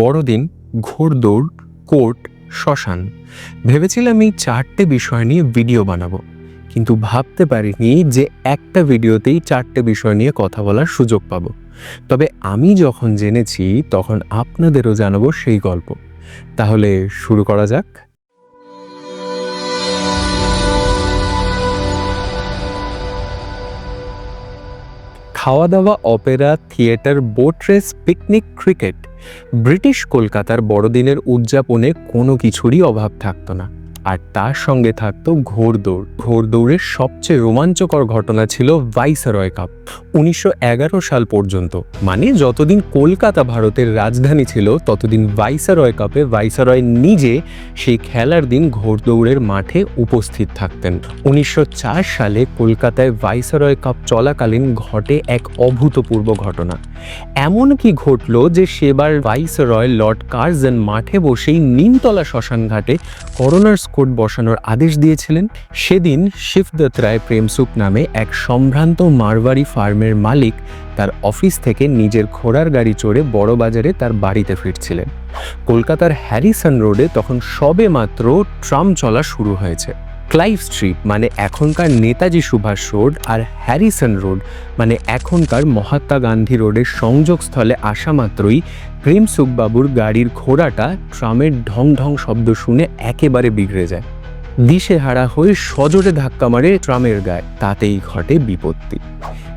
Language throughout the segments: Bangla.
বড়দিন, ঘোড়দৌড় কোর্ট শ্মশান। ভেবেছিলাম এই চারটে বিষয় নিয়ে ভিডিও বানাবো, কিন্তু ভাবতে পারিনি যে একটা ভিডিওতেই চারটে বিষয় নিয়ে কথা বলার সুযোগ পাবো। তবে আমি যখন জেনেছি, তখন আপনাদেরও জানাব সেই গল্প। তাহলে শুরু করা যাক। খাওয়া দাওয়া, opera, theatre, boat race, picnic, cricket. British কলকাতার বড়দিনের উদযাপনে কোনো কিছুরই অভাব থাকতো না। আর তার সঙ্গে থাকতো ঘোড়দৌড় ঘোড়দৌড়ের সবচেয়ে রোমাঞ্চকর ঘটনা ছিল ভাইসারয় কাপ, উনিশশো সাল পর্যন্ত। মানে যতদিন কলকাতা ভারতের রাজধানী ছিল, ততদিন ভাইসারয় কাপে ভাইসরয় নিজে সেই খেলার দিন ঘোড়দৌড়ের মাঠে উপস্থিত থাকতেন। উনিশশো চার সালে কলকাতায় ভাইসারয় কাপ চলাকালীন ঘটে এক অভূতপূর্ব ঘটনা। এমন কি ঘটলো যে সেবার ভাইসরয় লর্ড কার্জন মাঠে বসেই নিমতলা শ্মশান ঘাটে করোনার স্কোট বসানোর আদেশ দিয়েছিলেন? সেদিন শিবদত্ত রায় প্রেমসুক নামে এক সম্ভ্রান্ত মারওয়ারি ফার্মের মালিক তার অফিস থেকে নিজের ঘোড়ার গাড়ি চড়ে বড় বাজারে তার বাড়িতে ফিরছিলেন। কলকাতার হ্যারিসন রোডে তখন সবে মাত্র ট্রাম চলা শুরু হয়েছে। ক্লাইভ স্ট্রিট মানে এখনকার নেতাজি সুভাষ রোড আর হ্যারিসন রোড মানে এখনকার মহাত্মা গান্ধী রোডের সংযোগস্থলে আসা মাত্রই প্রেম সুখবাবুর গাড়ির ঘোড়াটা ট্রামের ঢং ঢং শব্দ শুনে একেবারে বিগড়ে যায়। দিশেহারা হয়ে সজোরে ধাক্কা মারে ট্রামের গায়ে, তাতেই ঘটে বিপত্তি।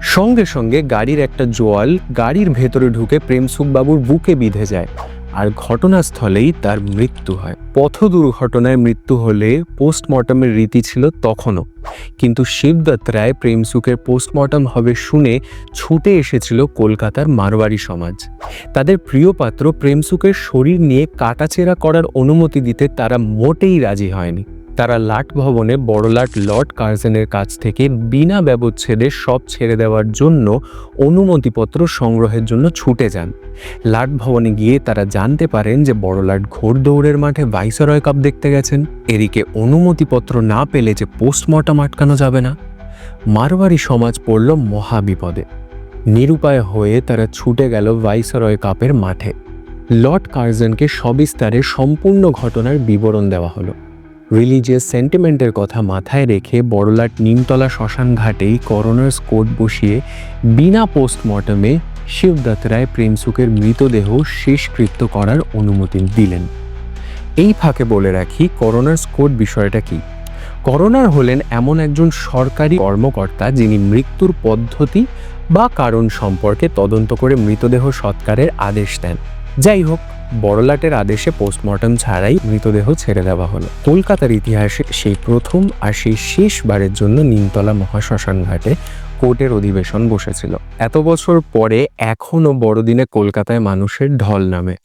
সঙ্গে সঙ্গে গাড়ির একটা জোয়াল গাড়ির ভেতরে ঢুকে প্রেমসুখবাবুর বুকে বিঁধে যায়। আর ঘটনাস্থলেই তার মৃত্যু হয়। পথ দুর্ঘটনায় মৃত্যু হলে পোস্টমর্টমের রীতি ছিল তখনও। কিন্তু শিবদত্ত রায় প্রেমসুখের পোস্টমর্টম হবে শুনে ছুটে এসেছিল কলকাতার মারোয়ারি সমাজ। তাদের প্রিয় পাত্র প্রেমসুখের শরীর নিয়ে কাটাচেরা করার অনুমতি দিতে তারা মোটেই রাজি হয়নি। তারা লাট ভবনে বড়লাট লর্ড কার্জেনের কাছ থেকে বিনা ব্যবচ্ছেদে সব ছেড়ে দেওয়ার জন্য অনুমতিপত্র সংগ্রহের জন্য ছুটে যান। লাট ভবনে গিয়ে তারা জানতে পারেন যে বড়লাট ঘোড়দৌড়ের মাঠে ভাইসরয় কাপ দেখতে গেছেন। এদিকে অনুমতিপত্র না পেলে যে পোস্টমর্টম আটকানো যাবে না। মারওয়ারি সমাজ পড়ল মহাবিপদে। নিরুপায় হয়ে তারা ছুটে গেল ভাইসরয় কাপের মাঠে। লর্ড কার্জনকে সবিস্তারে সম্পূর্ণ ঘটনার বিবরণ দেওয়া হলো। রিলিজিয়াস সেন্টিমেন্টের কথা মাথায় রেখে বড়লাট নিমতলা শ্মশান ঘাটেই করোনার স্কোট বসিয়ে বিনা পোস্টমর্টমে শিবদত্ত রায় প্রেমসুকের মৃতদেহ শেষকৃত্য করার অনুমতি দিলেন। এই ফাঁকে বলে রাখি, করোনার স্কোট বিষয়টা কি? করোনার হলেন এমন একজন সরকারি কর্মকর্তা যিনি মৃত্যুর পদ্ধতি বা কারণ সম্পর্কে তদন্ত করে মৃতদেহ সৎকারের আদেশ দেন। যাই হোক বড়লাটের আদেশে পোস্টমর্টম ছাড়াই মৃতদেহ ছেড়ে দেওয়া হলো। কলকাতার ইতিহাসে সেই প্রথম আর সেই শেষবারের জন্য নিমতলা মহাশ্মশান ঘাটে কোর্টের অধিবেশন বসেছিল। এত বছর পরে এখনও বড়দিনে কলকাতায় মানুষের ঢল নামে।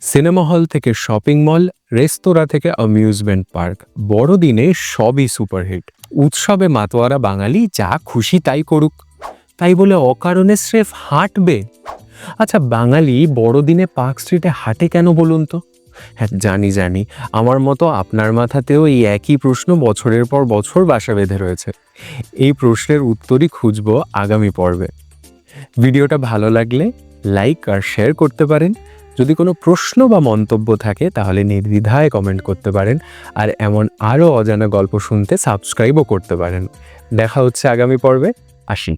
সিনেমা হল থেকে শপিং মল, রেস্তোরাঁ থেকে অ্যামিউজমেন্ট পার্ক, বড়দিনে সবই সুপারহিট। উৎসবে মাতোয়ারা বাঙালি যা খুশি তাই করুক। তাই বলে অকারণে স্রেফ হাঁটবে আচ্ছা বাঙালি বড়দিনে পার্ক স্ট্রিটে হাঁটে কেন বলুন তো? হ্যাঁ জানি জানি। আমার মতো আপনার মাথাতেও এই একই প্রশ্ন বছরের পর বছর বাসা বেঁধে রয়েছে। এই প্রশ্নের উত্তরই খুঁজব আগামী পর্বে। ভিডিওটা ভালো লাগলে লাইক আর শেয়ার করতে পারেন। যদি কোনো প্রশ্ন বা মন্তব্য থাকে, তাহলে নির্দ্বিধায় কমেন্ট করতে পারেন। আর এমন আরও অজানা গল্প শুনতে সাবস্ক্রাইবও করতে পারেন। দেখা হচ্ছে আগামী পর্বে। আসি।